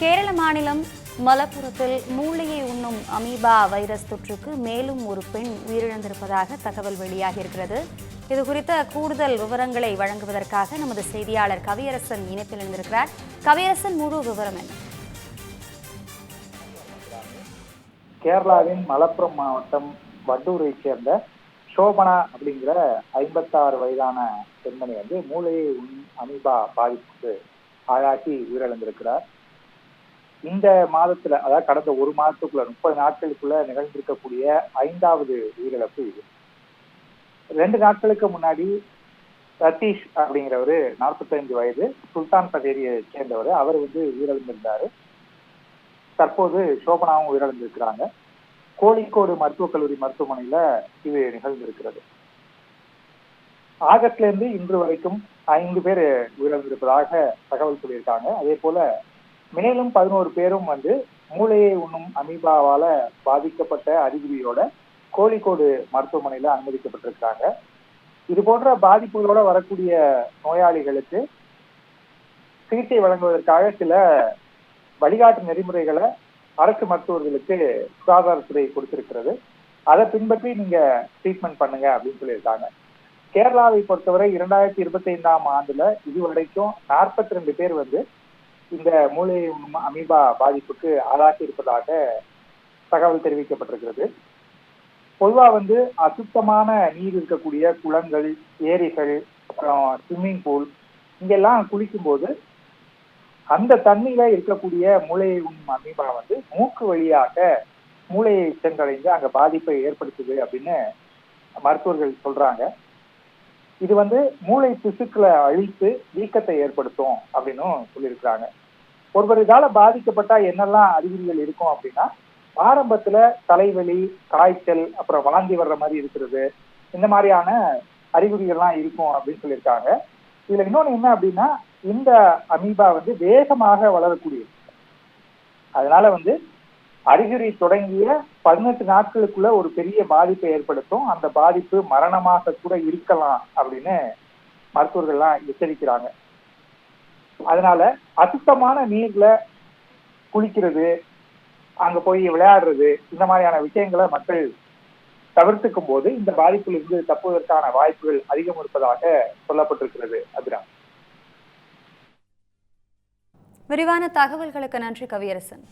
கேரள மாநிலம் மலப்புரத்தில் மூளையை உண்ணும் அமீபா வைரஸ் தொற்றுக்கு மேலும் ஒரு பெண் உயிரிழந்திருப்பதாக தகவல் வெளியாகியிருக்கிறது. இது குறித்த கூடுதல் விவரங்களை வழங்குவதற்காக நமது செய்தியாளர் கவியரசன் இணைப்பில் இருந்திருக்கிறார் கவியரசன் முழு விவரம் என்ன? கேரளாவின் மலப்புரம் மாவட்டம் வட்டூரை சேர்ந்த சோபனா அப்படிங்கிற ஐம்பத்தாறு வயதான பெண்மணி வந்து மூளையை உண் அமீபா பாதிப்புக்கு ஆளாகி உயிரிழந்திருக்கிறார். இந்த மாதத்துல அதாவது கடந்த ஒரு மாதத்துக்குள்ள முப்பது நாட்களுக்குள்ள நிகழ்ந்திருக்கக்கூடிய ஐந்தாவது உயிரிழப்பு இது. ரெண்டு நாட்களுக்கு முன்னாடி சதீஷ் அப்படிங்கிறவரு நாற்பத்தைந்து வயது சுல்தான் பதேரியை சேர்ந்தவர் அவர் வந்து உயிரிழந்திருந்தாரு. தற்போது சோபனாவும் உயிரிழந்திருக்கிறாங்க. கோழிக்கோடு மருத்துவக் கல்லூரி மருத்துவமனையில இது நிகழ்ந்திருக்கிறது. ஆகஸ்ட்ல இருந்து இன்று வரைக்கும் ஐந்து பேர் உயிரிழந்திருப்பதாக தகவல் சொல்லியிருக்காங்க. அதே போல மேலும் பதினோரு பேரும் வந்து மூளையை உண்ணும் அமீபாவால பாதிக்கப்பட்ட அறிகுறியோட கோழிக்கோடு மருத்துவமனையில அனுமதிக்கப்பட்டிருக்காங்க. இது போன்ற பாதிப்புகளோட வரக்கூடிய நோயாளிகளுக்கு சிகிச்சை வழங்குவதற்காக சில வழிகாட்டு நெறிமுறைகளை அரசு மருத்துவர்களுக்கு சுகாதாரத்துறை கொடுத்திருக்கிறது. அதை பின்பற்றி நீங்க ட்ரீட்மெண்ட் பண்ணுங்க அப்படின்னு சொல்லியிருக்காங்க. கேரளாவை பொறுத்தவரை இரண்டாயிரத்தி இருபத்தி ஐந்தாம் ஆண்டுல இதுவரைக்கும் நாற்பத்தி ரெண்டு பேர் வந்து இந்த மூளை அமீபா பாதிப்புக்கு ஆளாகி இருப்பதாக தகவல் தெரிவிக்கப்பட்டிருக்கிறது. பொதுவா வந்து அசுத்தமான நீர் இருக்கக்கூடிய குளங்கள் ஏரிகள் அப்புறம் ஸ்விம்மிங் பூல் இங்கெல்லாம் குளிக்கும்போது அந்த தண்ணியில இருக்கக்கூடிய மூளையை உண்ணும் அமீபா வந்து மூக்கு வழியாக மூளையை சென்றடைந்து அங்க பாதிப்பை ஏற்படுத்துது அப்படின்னு மருத்துவர்கள் சொல்றாங்க. இது வந்து மூளை திசுக்களை அழித்து வீக்கத்தை ஏற்படுத்தும் அப்படின்னும் சொல்லியிருக்கிறாங்க. ஒருவர் இதால பாதிக்கப்பட்டா என்னெல்லாம் அறிகுறிகள் இருக்கும் அப்படின்னா ஆரம்பத்துல தலைவலி காய்ச்சல் அப்புறம் வாந்தி வர்ற மாதிரி இருக்கிறது இந்த மாதிரியான அறிகுறிகள்லாம் இருக்கும் அப்படின்னு சொல்லியிருக்காங்க. இதுல இன்னொன்னு என்ன அப்படின்னா இந்த அமீபா வந்து வேகமாக வளரக்கூடியது. அதனால வந்து அறிகுறி தொடங்கிய பதினெட்டு நாட்களுக்குள்ள ஒரு பெரிய பாதிப்பை ஏற்படுத்தும். அந்த பாதிப்பு மரணமாக கூட இருக்கலாம் அப்படின்னு மருத்துவர்கள்லாம் எச்சரிக்கிறாங்க. அதனால அசுத்தமான நீர்ல குளிக்கிறது அங்க போய் விளையாடுறது இந்த மாதிரியான விஷயங்களை மக்கள் தவிர்த்துக்கும் போது இந்த பாதிப்பிலிருந்து தப்புவதற்கான வாய்ப்புகள் அதிகம் இருப்பதாக சொல்லப்பட்டிருக்கிறது அபிராம் விரிவான தகவல்களுக்கு நன்றி கவியரசன்.